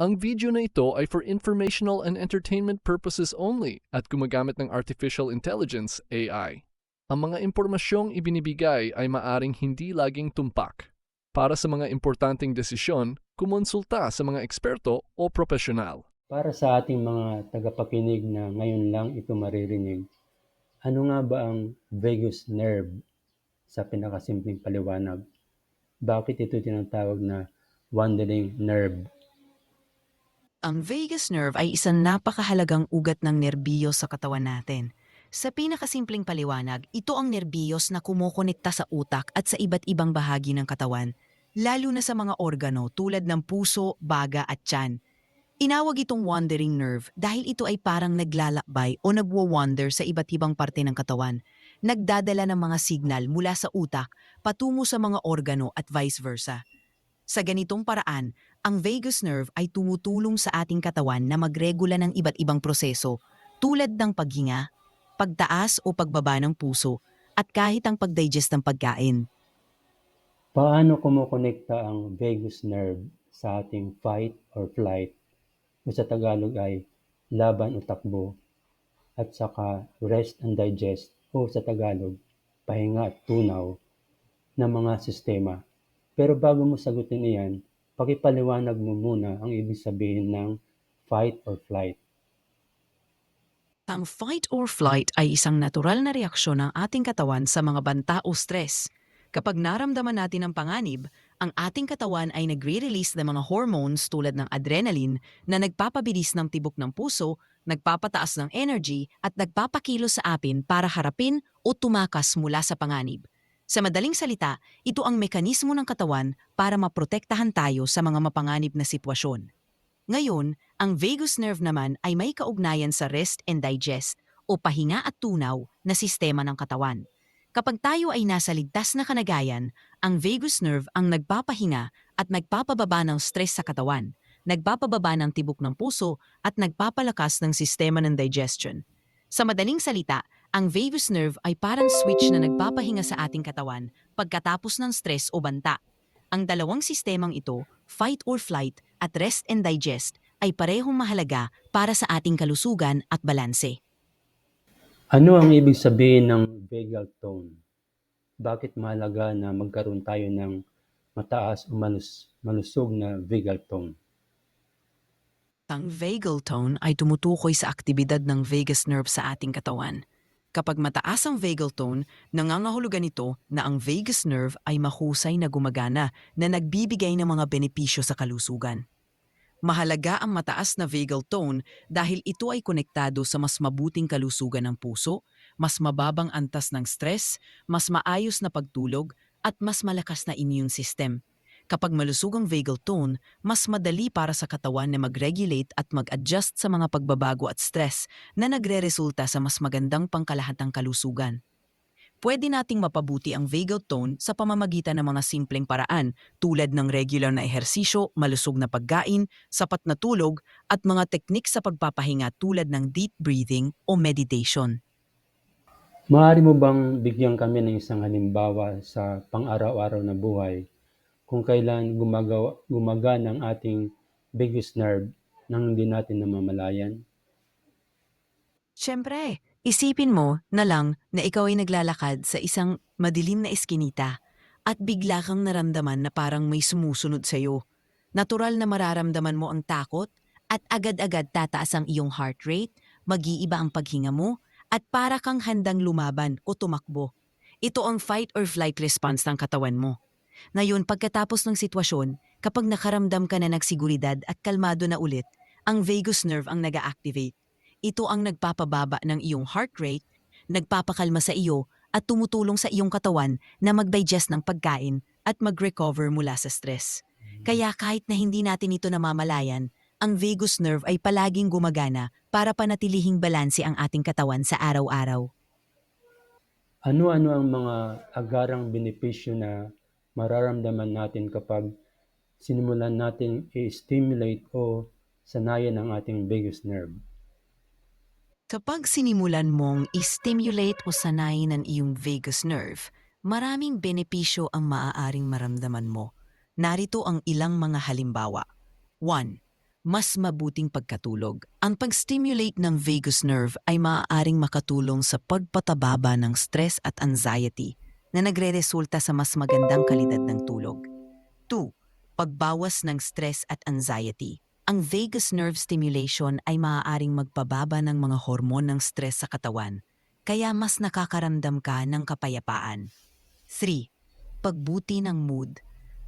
Ang video na ito ay for informational and entertainment purposes only at gumagamit ng Artificial Intelligence AI. Ang mga impormasyong ibinibigay ay maaring hindi laging tumpak. Para sa mga importanteng desisyon, kumonsulta sa mga eksperto o profesional. Para sa ating mga tagapakinig na ngayon lang ito maririnig, ano nga ba ang vagus nerve sa pinakasimpleng paliwanag? Bakit ito tinatawag na wandering nerve? Ang vagus nerve ay isang napakahalagang ugat ng nerbiyo sa katawan natin. Sa pinakasimpleng paliwanag, ito ang nerbiyos na kumukonekta sa utak at sa iba't ibang bahagi ng katawan, lalo na sa mga organo tulad ng puso, baga at tiyan. Inawag itong wandering nerve dahil ito ay parang naglalakbay o nagwo-wander sa iba't ibang parte ng katawan, nagdadala ng mga signal mula sa utak patungo sa mga organo at vice versa. Sa ganitong paraan, ang vagus nerve ay tumutulong sa ating katawan na magregula ng iba't ibang proseso tulad ng paghinga, pagtaas o pagbaba ng puso, at kahit ang pagdigest ng pagkain. Paano kumukonekta ang vagus nerve sa ating fight or flight o sa Tagalog ay laban o takbo at saka rest and digest o sa Tagalog pahinga at tunaw ng mga sistema. Pero bago mo sagutin iyan, pakipaliwanag mo muna ang ibig sabihin ng fight or flight. Ang fight or flight ay isang natural na reaksyon ng ating katawan sa mga banta o stress. Kapag naramdaman natin ang panganib, ang ating katawan ay nagre-release ng mga hormones tulad ng adrenaline na nagpapabilis ng tibok ng puso, nagpapataas ng energy at nagpapakilos sa apin para harapin o tumakas mula sa panganib. Sa madaling salita, ito ang mekanismo ng katawan para maprotektahan tayo sa mga mapanganib na sitwasyon. Ngayon, ang vagus nerve naman ay may kaugnayan sa rest and digest o pahinga at tunaw na sistema ng katawan. Kapag tayo ay nasa ligtas na kanagayan, ang vagus nerve ang nagpapahinga at nagpapababa ng stress sa katawan, nagpapababa ng tibok ng puso at nagpapalakas ng sistema ng digestion. Sa madaling salita, ang vagus nerve ay parang switch na nagpapahinga sa ating katawan pagkatapos ng stress o banta. Ang dalawang sistemang ito, fight or flight at rest and digest, ay parehong mahalaga para sa ating kalusugan at balanse. Ano ang ibig sabihin ng vagal tone? Bakit mahalaga na magkaroon tayo ng mataas o malus- malusog na vagal tone? Ang vagal tone ay tumutukoy sa aktibidad ng vagus nerve sa ating katawan. Kapag mataas ang vagal tone, nangangahulugan ito na ang vagus nerve ay mahusay na gumagana na nagbibigay ng mga benepisyo sa kalusugan. Mahalaga ang mataas na vagal tone dahil ito ay konektado sa mas mabuting kalusugan ng puso, mas mababang antas ng stress, mas maayos na pagtulog, at mas malakas na immune system. Kapag malusog ang vagal tone, mas madali para sa katawan na mag-regulate at mag-adjust sa mga pagbabago at stress na nagre-resulta sa mas magandang pangkalahatang kalusugan. Pwede nating mapabuti ang vagal tone sa pamamagitan ng mga simpleng paraan tulad ng regular na ehersisyo, malusog na pagkain, sapat na tulog, at mga teknik sa pagpapahinga tulad ng deep breathing o meditation. Maaari mo bang bigyan kami ng isang halimbawa sa pang-araw-araw na buhay kung kailan gumagawa, gumagana ang ating vagus nerve nang hindi natin namamalayan? Siyempre, isipin mo na lang na ikaw ay naglalakad sa isang madilim na eskinita at bigla kang naramdaman na parang may sumusunod sa'yo. Natural na mararamdaman mo ang takot at agad-agad tataas ang iyong heart rate, mag-iiba ang paghinga mo, at para kang handang lumaban o tumakbo. Ito ang fight or flight response ng katawan mo. Ngayon, pagkatapos ng sitwasyon, kapag nakaramdam ka na nagsiguridad at kalmado na ulit, ang vagus nerve ang nag activate Ito ang nagpapababa ng iyong heart rate, nagpapakalma sa iyo at tumutulong sa iyong katawan na mag-digest ng pagkain at mag-recover mula sa stress. Kaya kahit na hindi natin ito namamalayan, ang vagus nerve ay palaging gumagana para panatilihing balanse ang ating katawan sa araw-araw. Ano-ano ang mga agarang benepisyo na mararamdaman natin kapag sinimulan natin i-stimulate o sanayan ang ating vagus nerve? Kapag sinimulan mong i-stimulate o sanayin ang iyong vagus nerve, maraming benepisyo ang maaaring maramdaman mo. Narito ang ilang mga halimbawa. 1. mas mabuting pagkatulog. Ang pag-stimulate ng vagus nerve ay maaaring makatulong sa pagpatababa ng stress at anxiety na nagre-resulta sa mas magandang kalidad ng tulog. 2. Pagbawas ng stress at anxiety. Ang vagus nerve stimulation ay maaaring magpababa ng mga hormon ng stress sa katawan, kaya mas nakakaramdam ka ng kapayapaan. 3. Pagbuti ng mood.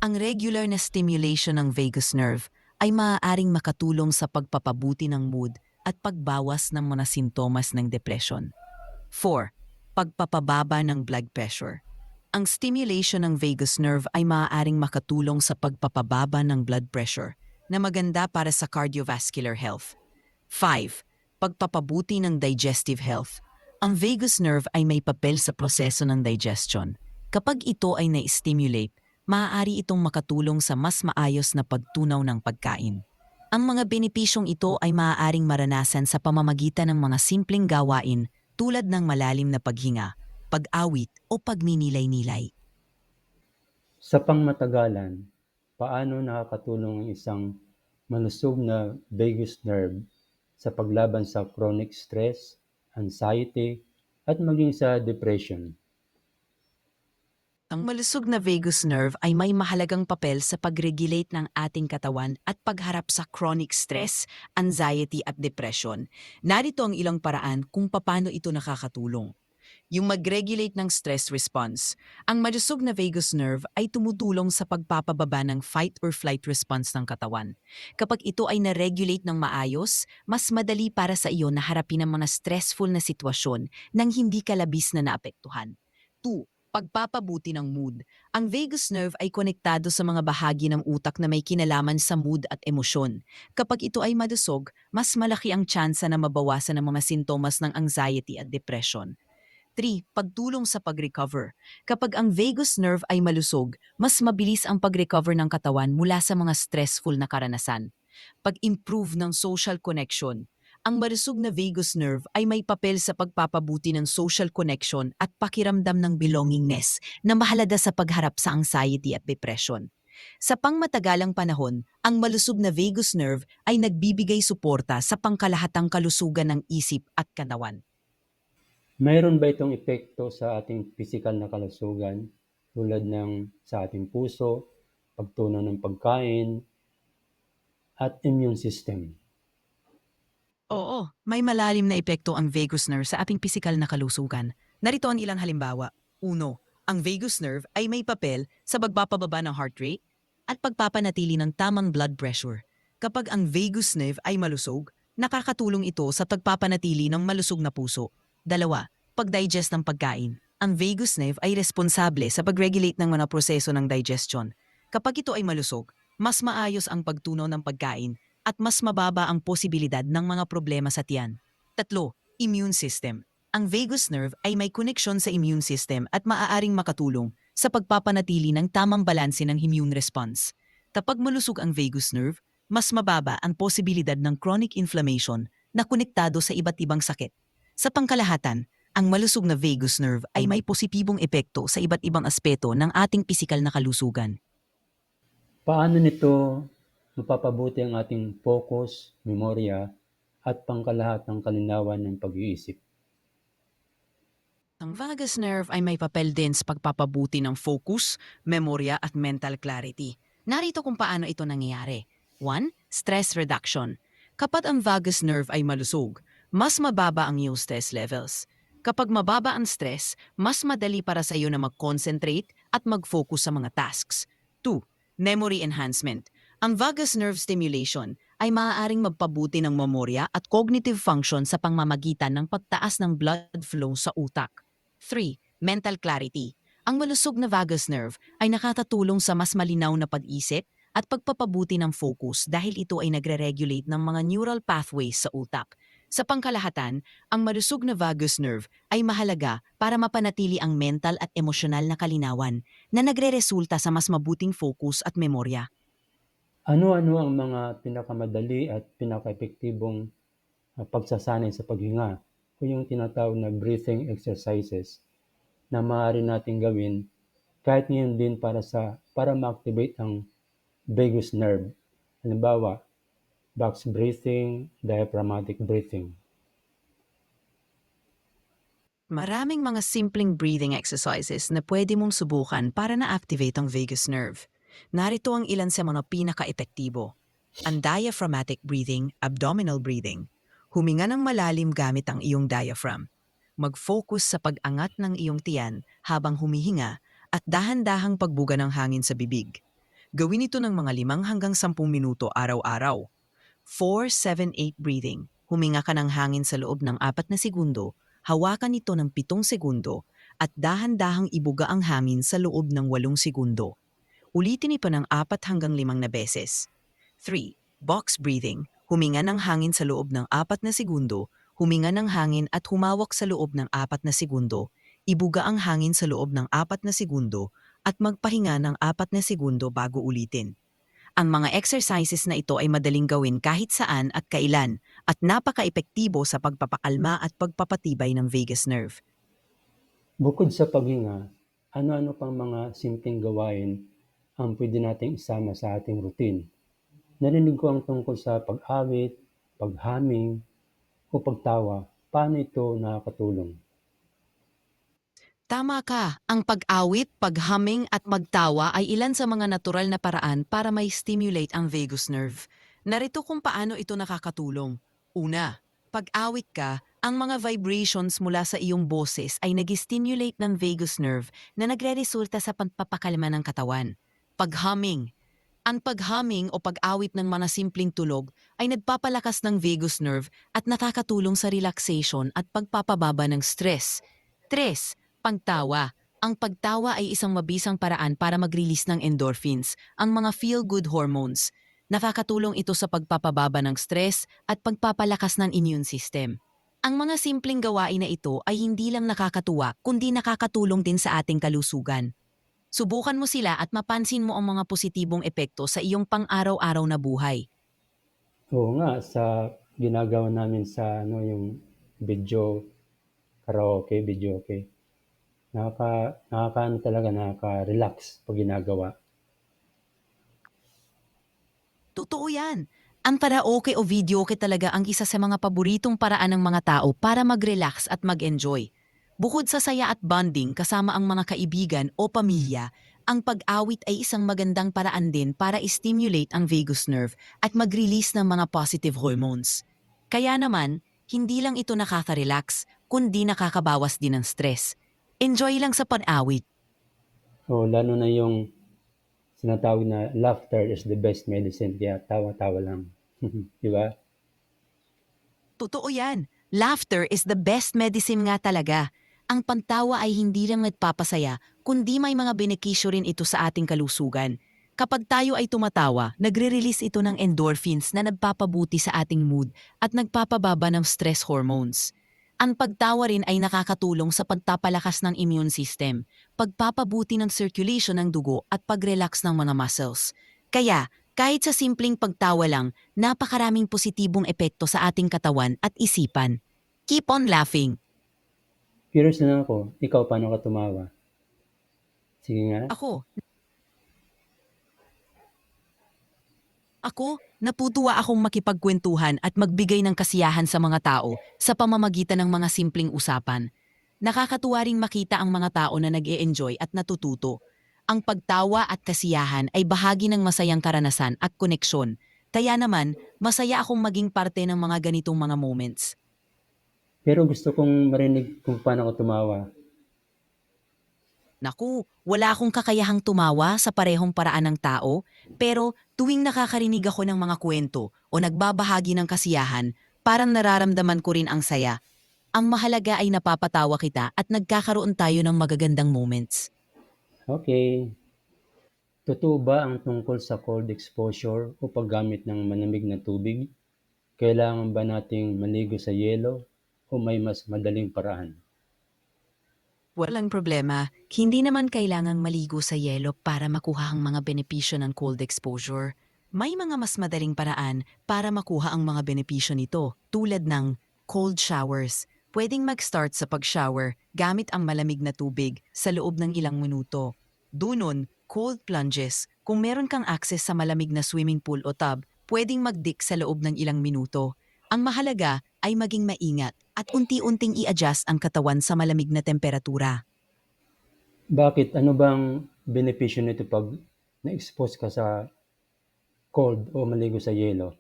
Ang regular na stimulation ng vagus nerve ay maaaring makatulong sa pagpapabuti ng mood at pagbawas ng mga sintomas ng depression. 4. Pagpapababa ng blood pressure. Ang stimulation ng vagus nerve ay maaaring makatulong sa pagpapababa ng blood pressure na maganda para sa cardiovascular health. 5. Pagpapabuti ng digestive health. Ang vagus nerve ay may papel sa proseso ng digestion. Kapag ito ay na-stimulate, maaari itong makatulong sa mas maayos na pagtunaw ng pagkain. Ang mga benepisyong ito ay maaaring maranasan sa pamamagitan ng mga simpleng gawain tulad ng malalim na paghinga, pag-awit o pagninilay-nilay. Sa pangmatagalan, paano nakakatulong ang isang malusog na vagus nerve sa paglaban sa chronic stress, anxiety, at maging sa depression? Ang malusog na vagus nerve ay may mahalagang papel sa pag-regulate ng ating katawan at pagharap sa chronic stress, anxiety at depression. Narito ang ilang paraan kung paano ito nakakatulong. Yung mag-regulate ng stress response. Ang malusog na vagus nerve ay tumutulong sa pagpapababa ng fight or flight response ng katawan. Kapag ito ay na-regulate ng maayos, mas madali para sa iyo na harapin ang mga stressful na sitwasyon nang hindi ka labis na naapektuhan. 2 pagpapabuti ng mood. Ang vagus nerve ay konektado sa mga bahagi ng utak na may kinalaman sa mood at emosyon. Kapag ito ay malusog, mas malaki ang tsansa na mabawasan ang mga sintomas ng anxiety at depression. 3. Pagtulong sa pag-recover. Kapag ang vagus nerve ay malusog, mas mabilis ang pag-recover ng katawan mula sa mga stressful na karanasan. Pag-improve ng social connection. Ang malusog na vagus nerve ay may papel sa pagpapabuti ng social connection at pakiramdam ng belongingness na mahalaga sa pagharap sa anxiety at depression. Sa pangmatagalang panahon, ang malusog na vagus nerve ay nagbibigay suporta sa pangkalahatang kalusugan ng isip at katawan. Mayroon ba itong epekto sa ating pisikal na kalusugan tulad ng sa ating puso, pagtunaw ng pagkain, at immune system? Oo, may malalim na epekto ang vagus nerve sa ating pisikal na kalusugan. Narito ang ilang halimbawa. Uno, ang vagus nerve ay may papel sa pagpapababa ng heart rate at pagpapanatili ng tamang blood pressure. Kapag ang vagus nerve ay malusog, nakakatulong ito sa pagpapanatili ng malusog na puso. Dalawa, pag-digest ng pagkain. Ang vagus nerve ay responsable sa pag-regulate ng mga proseso ng digestion. Kapag ito ay malusog, mas maayos ang pagtunaw ng pagkain at mas mababa ang posibilidad ng mga problema sa tiyan. Tatlo, immune system. Ang vagus nerve ay may koneksyon sa immune system at maaaring makatulong sa pagpapanatili ng tamang balanse ng immune response. Kapag malusog ang vagus nerve, mas mababa ang posibilidad ng chronic inflammation na konektado sa iba't ibang sakit. Sa pangkalahatan, ang malusog na vagus nerve ay may positibong epekto sa iba't ibang aspeto ng ating pisikal na kalusugan. Paano nito mapapabuti ang ating focus, memorya, at pangkalahatang kalinawan ng pag-iisip? Ang vagus nerve ay may papel din sa pagpapabuti ng focus, memorya at mental clarity. Narito kung paano ito nangyayari. 1. Stress reduction. Kapag ang vagus nerve ay malusog, mas mababa ang iyong stress levels. Kapag mababa ang stress, mas madali para sa iyo na mag-concentrate at mag-focus sa mga tasks. 2. Memory enhancement. Ang vagus nerve stimulation ay maaaring magpabuti ng memorya at cognitive function sa pangmamagitan ng pagtaas ng blood flow sa utak. 3. Mental clarity. Ang malusog na vagus nerve ay nakatulong sa mas malinaw na pag-isip at pagpapabuti ng focus dahil ito ay nagre-regulate ng mga neural pathways sa utak. Sa pangkalahatan, ang malusog na vagus nerve ay mahalaga para mapanatili ang mental at emosyonal na kalinawan na nagre-resulta sa mas mabuting focus at memorya. Ano-ano ang mga pinakamadali at pinaka-epektibong uh, pagsasanay sa paghinga o yung tinatawag na breathing exercises na maaari nating gawin kahit ngayon din para sa para ma-activate ang vagus nerve. Halimbawa, box breathing, diaphragmatic breathing. Maraming mga simpleng breathing exercises na pwede mong subukan para na-activate ang vagus nerve. Narito ang ilan sa mga pinaka-epektibo. Ang diaphragmatic breathing, abdominal breathing. Huminga ng malalim gamit ang iyong diaphragm. Mag-focus sa pag-angat ng iyong tiyan habang humihinga at dahan-dahang pagbuga ng hangin sa bibig. Gawin ito ng mga 5 hanggang 10 minuto araw-araw. 4-7-8 breathing. Huminga ka ng hangin sa loob ng 4 na segundo hawakan ito ng 7 segundo at dahan-dahang ibuga ang hangin sa loob ng 8 segundo. Ulitin ito ng 4 hanggang 5 na beses. 3. Box breathing. Huminga ng hangin sa loob ng 4 na segundo, huminga ng hangin at humawak sa loob ng 4 na segundo, ibuga ang hangin sa loob ng 4 na segundo at magpahinga ng 4 na segundo bago ulitin. Ang mga exercises na ito ay madaling gawin kahit saan at kailan at napaka-epektibo sa pagpapakalma at pagpapatibay ng vagus nerve. Bukod sa paghinga, ano-ano pang mga simpleng gawain ang pwede nating isama sa ating routine? Narinig ko ang tungkol sa pag-awit, pag-humming, o pagtawa. Paano ito nakakatulong? Tama ka, ang pag-awit, pag-humming at magtawa ay ilan sa mga natural na paraan para may stimulate ang vagus nerve. Narito kung paano ito nakakatulong. Una, pag-awit ka, ang mga vibrations mula sa iyong boses ay nag-stimulate ng vagus nerve na nagre-resulta sa pagpapakalma ng katawan. Pag-humming, ang pag-humming o pag-awit ng mga simpleng tulog ay nagpapalakas ng vagus nerve at nakakatulong sa relaxation at pagpapababa ng stress. Tres, pagtawa. Ang pagtawa ay isang mabisang paraan para mag-release ng endorphins, ang mga feel-good hormones. Nakakatulong ito sa pagpapababa ng stress at pagpapalakas ng immune system. Ang mga simpleng gawain na ito ay hindi lang nakakatuwa kundi nakakatulong din sa ating kalusugan. Subukan mo sila at mapansin mo ang mga positibong epekto sa iyong pang-araw-araw na buhay. Oo nga, sa ginagawa namin sa ano, yung video karaoke, video okay. Nakaka, nakaka talaga, nakaka-relax pag ginagawa. Totoo yan. Ang karaoke o videoke talaga ang isa sa mga paboritong paraan ng mga tao para mag-relax at mag-enjoy. Bukod sa saya at bonding kasama ang mga kaibigan o pamilya, ang pag-awit ay isang magandang paraan din para i-stimulate ang vagus nerve at mag-release ng mga positive hormones. Kaya naman, hindi lang ito nakaka-relax, kundi nakakabawas din ng stress. Enjoy lang sa pag-awit. O lalo na yung sinatawag na laughter is the best medicine, kaya tawa-tawa lang. Di ba? Totoo yan. Laughter is the best medicine nga talaga. Ang pantawa ay hindi lang nagpapasaya, kundi may mga benepisyo rin ito sa ating kalusugan. Kapag tayo ay tumatawa, nagre-release ito ng endorphins na nagpapabuti sa ating mood at nagpapababa ng stress hormones. Ang pagtawa rin ay nakakatulong sa pagpapalakas ng immune system, pagpapabuti ng circulation ng dugo at pag-relax ng mga muscles. Kaya, kahit sa simpleng pagtawa lang, napakaraming positibong epekto sa ating katawan at isipan. Keep on laughing. Curious na ako, ikaw paano ka tumawa? Sige nga. Ako. Ako, natutuwa akong makipagkwentuhan at magbigay ng kasiyahan sa mga tao sa pamamagitan ng mga simpleng usapan. Nakakatuwa ring makita ang mga tao na nag enjoy at natututo. Ang pagtawa at kasiyahan ay bahagi ng masayang karanasan at koneksyon. Kaya naman, masaya akong maging parte ng mga ganitong mga moments. Pero gusto kong marinig kung paano ka tumawa. Naku, wala akong kakayahang tumawa sa parehong paraan ng tao, pero tuwing nakakarinig ako ng mga kwento o nagbabahagi ng kasiyahan, parang nararamdaman ko rin ang saya. Ang mahalaga ay napapatawa kita at nagkakaroon tayo ng magagandang moments. Okay. Totoo ba ang tungkol sa cold exposure o paggamit ng malamig na tubig? Kailangan ba nating maligo sa yelo o may mas madaling paraan? Walang problema, hindi naman kailangang maligo sa yelo para makuha ang mga benepisyo ng cold exposure. May mga mas madaling paraan para makuha ang mga benepisyo nito, tulad ng cold showers. Pwedeng mag-start sa pag-shower gamit ang malamig na tubig sa loob ng ilang minuto. Dunon, cold plunges. Kung meron kang access sa malamig na swimming pool o tub, pwedeng magdik sa loob ng ilang minuto. Ang mahalaga ay maging maingat at unti-unting i-adjust ang katawan sa malamig na temperatura. Bakit? Ano bang benepisyo nito pag na-expose ka sa cold o maligo sa yelo?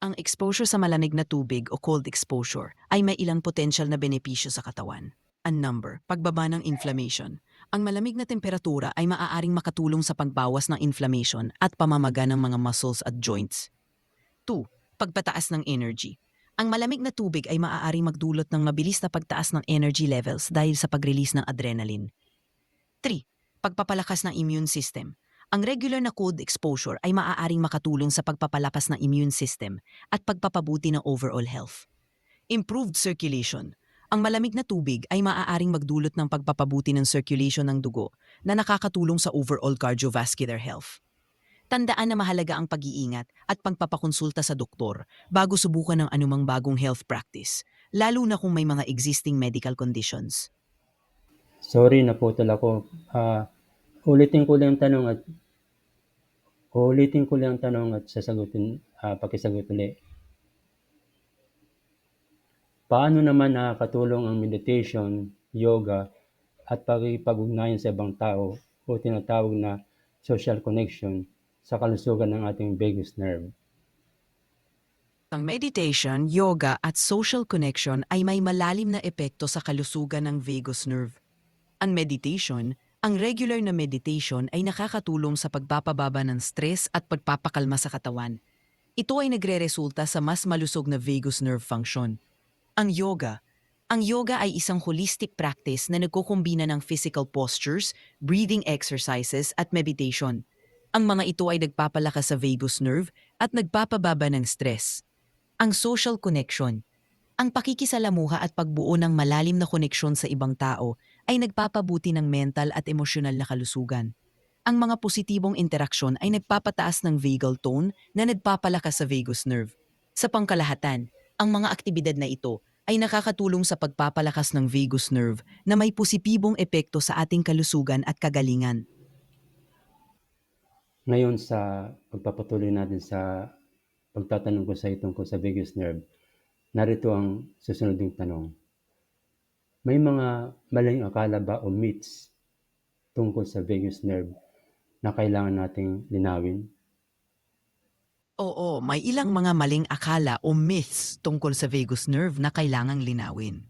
Ang exposure sa malamig na tubig o cold exposure ay may ilang potential na benepisyo sa katawan. Ang number, pagbaba ng inflammation. Ang malamig na temperatura ay maaaring makatulong sa pagbawas ng inflammation at pamamaga ng mga muscles at joints. 2. Pagpataas ng energy. Ang malamig na tubig ay maaaring magdulot ng mabilis na pagtaas ng energy levels dahil sa pag-release ng adrenaline. 3. Pagpapalakas ng immune system. Ang regular na cold exposure ay maaaring makatulong sa pagpapalakas ng immune system at pagpapabuti ng overall health. Improved circulation. Ang malamig na tubig ay maaaring magdulot ng pagpapabuti ng circulation ng dugo na nakakatulong sa overall cardiovascular health. Tandaan na mahalaga ang pag-iingat at pagpapakonsulta sa doktor bago subukan ng anumang bagong health practice, lalo na kung may mga existing medical conditions. Sorry, naputol ako. Ah, ulitin ko lang ang tanong at ulitin ko lang ang tanong at sasagutin, ah, pakisagot ulit. Paano naman nakakatulong ang meditation, yoga, at pakikipag-ugnayan sa ibang tao o tinatawag na social connection sa kalusugan ng ating vagus nerve? Ang meditation, yoga at social connection ay may malalim na epekto sa kalusugan ng vagus nerve. Ang meditation, ang regular na meditation ay nakakatulong sa pagpapababa ng stress at pagpapakalma sa katawan. Ito ay nagre-resulta sa mas malusog na vagus nerve function. Ang yoga, ang yoga ay isang holistic practice na nagkukumbina ng physical postures, breathing exercises at meditation. Ang mga ito ay nagpapalakas sa vagus nerve at nagpapababa ng stress. Ang social connection. Ang pakikisalamuha at pagbuo ng malalim na koneksyon sa ibang tao ay nagpapabuti ng mental at emosyonal na kalusugan. Ang mga positibong interaksyon ay nagpapataas ng vagal tone na nagpapalakas sa vagus nerve. Sa pangkalahatan, ang mga aktibidad na ito ay nakakatulong sa pagpapalakas ng vagus nerve na may positibong epekto sa ating kalusugan at kagalingan. Ngayon sa pagpapatuloy natin sa pagtatanong ko sa tungkol sa vagus nerve, narito ang susunod yung tanong. May mga maling akala ba o myths tungkol sa vagus nerve na kailangan nating linawin? Oo, may ilang mga maling akala o myths tungkol sa vagus nerve na kailangang linawin.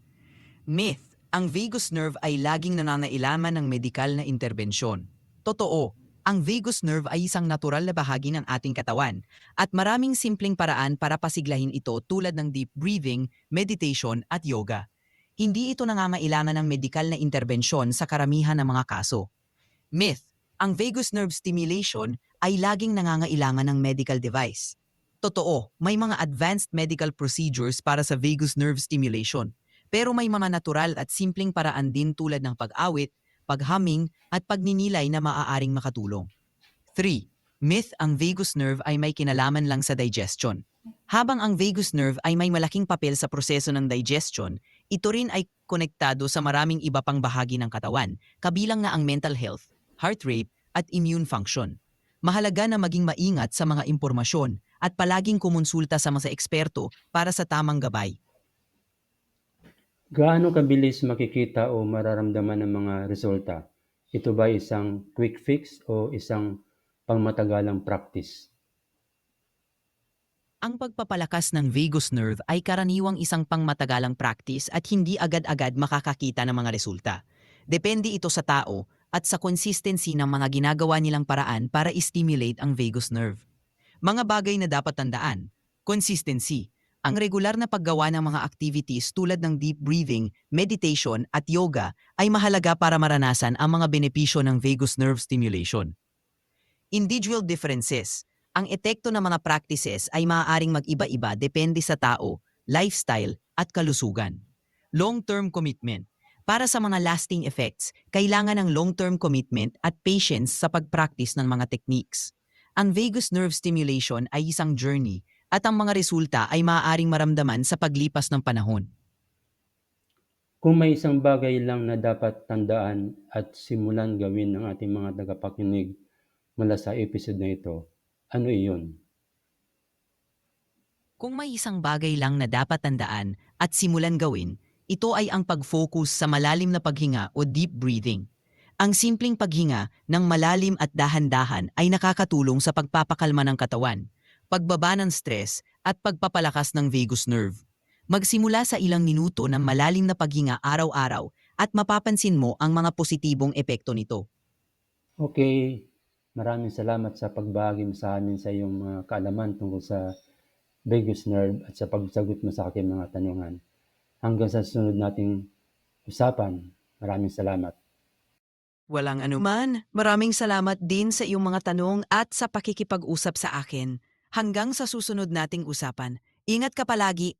Myth, ang vagus nerve ay laging nananailaman ng medikal na interbensyon. Totoo, ang vagus nerve ay isang natural na bahagi ng ating katawan at maraming simpleng paraan para pasiglahin ito tulad ng deep breathing, meditation at yoga. Hindi ito nangangailangan ng medikal na interbensyon sa karamihan ng mga kaso. Myth, ang vagus nerve stimulation ay laging nangangailangan ng medical device. Totoo, may mga advanced medical procedures para sa vagus nerve stimulation, pero may mga natural at simpleng paraan din tulad ng pag-awit, paghumming, at pagninilay na maaaring makatulong. 3. Myth ang vagus nerve ay may kinalaman lang sa digestion. Habang ang vagus nerve ay may malaking papel sa proseso ng digestion, ito rin ay konektado sa maraming iba pang bahagi ng katawan, kabilang na ang mental health, heart rate, at immune function. Mahalaga na maging maingat sa mga impormasyon at palaging kumonsulta sa mga eksperto para sa tamang gabay. Gaano kabilis makikita o mararamdaman ng mga resulta? Ito ba isang quick fix o isang pangmatagalang practice? Ang pagpapalakas ng vagus nerve ay karaniwang isang pangmatagalang practice at hindi agad-agad makakakita ng mga resulta. Depende ito sa tao at sa consistency ng mga ginagawa nilang paraan para i-stimulate ang vagus nerve. Mga bagay na dapat tandaan. Consistency. Ang regular na paggawa ng mga activities tulad ng deep breathing, meditation at yoga ay mahalaga para maranasan ang mga benepisyo ng vagus nerve stimulation. Individual differences. Ang epekto ng mga practices ay maaaring mag-iba-iba depende sa tao, lifestyle at kalusugan. Long-term commitment. Para sa mga lasting effects, kailangan ng long-term commitment at patience sa pag-practice ng mga techniques. Ang vagus nerve stimulation ay isang journey at ang mga resulta ay maaaring maramdaman sa paglipas ng panahon. Kung may isang bagay lang na dapat tandaan at simulan gawin ng ating mga tagapakinig mula sa episode na ito, Ano iyon? Kung may isang bagay lang na dapat tandaan at simulan gawin, ito ay ang pag-focus sa malalim na paghinga o deep breathing. Ang simpleng paghinga ng malalim at dahan-dahan ay nakakatulong sa pagpapakalma ng katawan, pagbaba ng stress at pagpapalakas ng vagus nerve. Magsimula sa ilang minuto ng malalim na paghinga araw-araw at mapapansin mo ang mga positibong epekto nito. Okay, maraming salamat sa pagbahagi mo sa amin sa iyong mga kaalaman tungkol sa vagus nerve at sa pagsagot mo sa aking mga tanungan. Hanggang sa susunod nating usapan, maraming salamat. Walang anuman, maraming salamat din sa iyong mga tanong at sa pakikipag-usap sa akin. Hanggang sa susunod nating usapan, ingat ka palagi